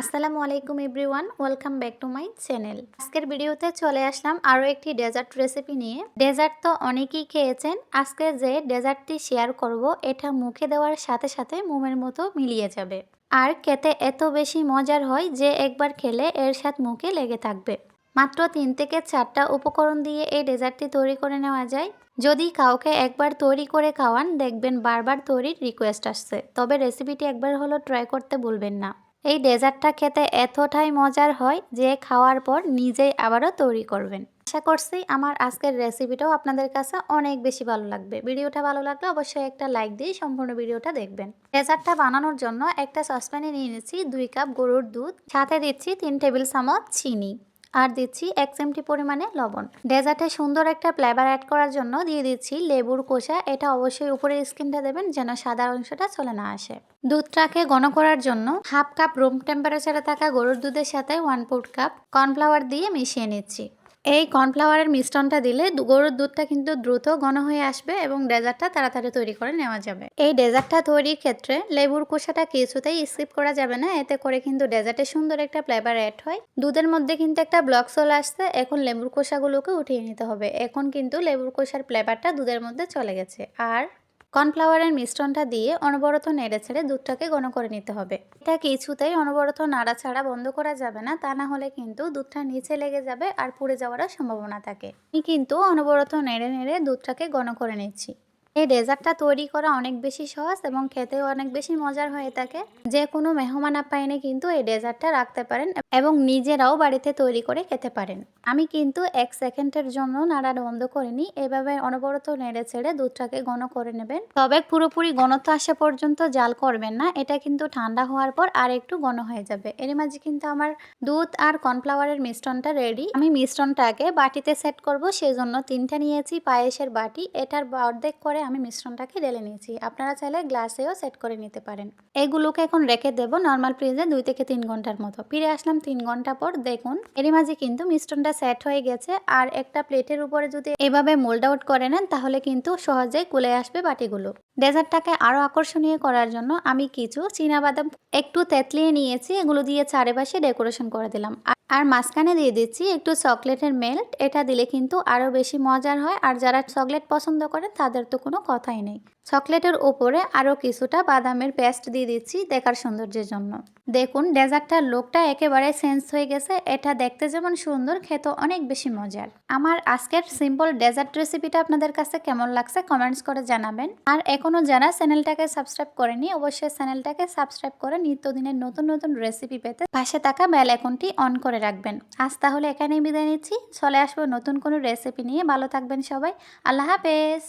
আসসালামু আলাইকুম everyone, welcome back to my channel. আজকের ভিডিওতে চলে আসলাম আরও একটি ডেজার্ট রেসিপি নিয়ে। ডেজার্ট তো অনেকেই খেয়েছেন, আজকে যে ডেজার্টটি শেয়ার করব, এটা মুখে দেওয়ার সাথে সাথে মোমের মতো মিলিয়ে যাবে। আর খেতে এত বেশি মজার হয় যে একবার খেলে এর স্বাদ মুখে লেগে থাকবে। মাত্র তিন থেকে চারটা উপকরণ দিয়ে এই ডেজার্টটি তৈরি করে নেওয়া যায়। যদি কাউকে একবার তৈরি করে খাওয়ান, দেখবেন বারবার তৈরির রিকোয়েস্ট আসছে। তবে রেসিপিটি একবার হলো ট্রাই করতে ভুলবেন না। এই ডেজার্টটা খেতে এতটাই মজার হয় যে খাওয়ার পর নিজেই আবারও তৈরি করবেন। আশা করছি আমার আজকের রেসিপিটাও আপনাদের কাছে অনেক বেশি ভালো লাগবে। ভিডিওটা ভালো লাগলে অবশ্যই একটা লাইক দিয়ে সম্পূর্ণ ভিডিওটা দেখবেন। ডেজার্টটা বানানোর জন্য একটা সসপ্যানে নিয়ে নিচ্ছি দুই কাপ গরুর দুধ, সাথে দিচ্ছি তিন টেবিল চামচ চিনি। আর দিচ্ছি এক চিমটি পরিমাণে লবণ। ডেজার্টে সুন্দর একটা ফ্লেভার অ্যাড করার জন্য দিয়ে দিচ্ছি লেবুর কোষা এটা অবশ্যই উপরের স্কিনটা দেবেন যেন সাদা অংশটা চলে না আসে। দুধটাকে ঘন করার জন্য হাফ কাপ রুম টেম্পারেচারে থাকা গরুর দুধের সাথে ওয়ান ফুট কাপ কর্নফ্লাওয়ার দিয়ে মিশিয়ে নিচ্ছি। এই কর্নফ্লাওয়ারের মিশ্রণটা দিলে গরুর দুধটা কিন্তু দ্রুত ঘন হয়ে আসবে এবং ডেজার্টটা তাড়াতাড়ি তৈরি করে নেওয়া যাবে। এই ডেজার্টটা তৈরির ক্ষেত্রে লেবুর কোষাটা কিছুতেই স্কিপ করা যাবে না, এতে করে কিন্তু ডেজার্টে সুন্দর একটা ফ্লেভার অ্যাড হয়। দুধের মধ্যে কিন্তু একটা ব্লক চলে আসছে, এখন লেবুর কোষাগুলোকে উঠিয়ে নিতে হবে। এখন কিন্তু লেবুর কোষার ফ্লেভারটা দুধের মধ্যে চলে গেছে। আর কর্নফ্লাওয়ারের মিশ্রণটা দিয়ে অনবরত নেড়ে ছেড়ে দুধটাকে ঘন করে নিতে হবে। এটা কিছুতেই অনবরত নাড়াছাড়া বন্ধ করা যাবে না, তা না হলে কিন্তু দুধটা নিচে লেগে যাবে আর পুড়ে যাওয়ার সম্ভাবনা থাকে। আমি কিন্তু অনবরত নেড়ে নেড়ে দুধটাকে ঘন করে নিচ্ছি। এই ডেজার্টটা তৈরি করা অনেক বেশি সহজ এবং খেতেও অনেক বেশি মজার হয়ে থাকে। যে কোনো মেহমান আপ্যায়নে কিন্তু এই ডেজার্টটা রাখতে পারেন এবং নিজেরাও বাড়িতে তৈরি করে খেতে পারেন। আমি কিন্তু এক সেকেন্ডের জন্য নাড়া বন্ধ করিনি এভাবে অনবরত নেড়ে ছেড়ে দুধটাকে ঘন করে নেবেন। তবে পুরোপুরি ঘনত্ব আসা পর্যন্ত জাল করবেন না। এটা কিন্তু ঠান্ডা হওয়ার পর আর একটু ঘন হয়ে যাবে। এর মাঝে কিন্তু আমার দুধ আর কর্নফ্লাওয়ারের মিশ্রণটা রেডি আমি মিশ্রণটাকে বাটিতে সেট করব। সেজন্য তিনটা নিয়েছি পায়েসের বাটি। এটার অর্ধেক করে আমি মিশ্রণটাকে ঢেলে নিয়েছি। আপনারা চাইলে গ্লাসেও সেট করে নিতে পারেন। এগুলোকে এখন রেখে দেব নর্মাল ফ্রিজে দুই থেকে তিন ঘণ্টার মতো। ফিরে আসলাম তিন ঘণ্টা পর দেখুন, এরই মাঝে কিন্তু মিশ্রণটা সেট হয়ে গেছে। আর একটা প্লেটের উপরে যদি এভাবে মোল্ড আউট করে নেন, তাহলে কিন্তু সহজেই কুলে আসবে বাটিগুলো। ডেজার্টটাকে আরও আকর্ষণীয় করার জন্য আমি কিছু বাদাম একটু তেতলিয়ে নিয়েছি। এগুলো দিয়ে চারিপাশে ডেকোরেশন করে দিলাম। আর- মাঝখানে দিয়ে দিচ্ছি একটু চকলেটের মেল্ট। এটা দিলে কিন্তু আরও বেশি মজার হয়। আর যারা চকলেট পছন্দ করে, তাদের তো কোনো কথাই নেই। চকলেটের ওপরে আরও কিছুটা বাদামের পেস্ট দিয়ে দিচ্ছি দেখার সৌন্দর্যের জন্য। দেখুন, ডেজার্টটার লোকটা একেবারে চেঞ্জ হয়ে গেছে। এটা দেখতে যেমন সুন্দর খেতে অনেক বেশি মজার। আমার আজকের সিম্পল ডেজার্ট রেসিপিটা আপনাদের কাছে কেমন লাগছে কমেন্টস করে জানাবেন। আর এখনও যারা চ্যানেলটাকে সাবস্ক্রাইব করেনি অবশ্যই চ্যানেলটাকে সাবস্ক্রাইব করে নিত্যদিনের নতুন নতুন রেসিপি পেতে পাশে থাকা বেল আইকনটি অন করে রাখবেন। আজ তাহলে এখানেই বিদায় নিচ্ছি। চলে আসব নতুন কোনো রেসিপি নিয়ে। ভালো থাকবেন সবাই। আল্লাহ হাফেজ।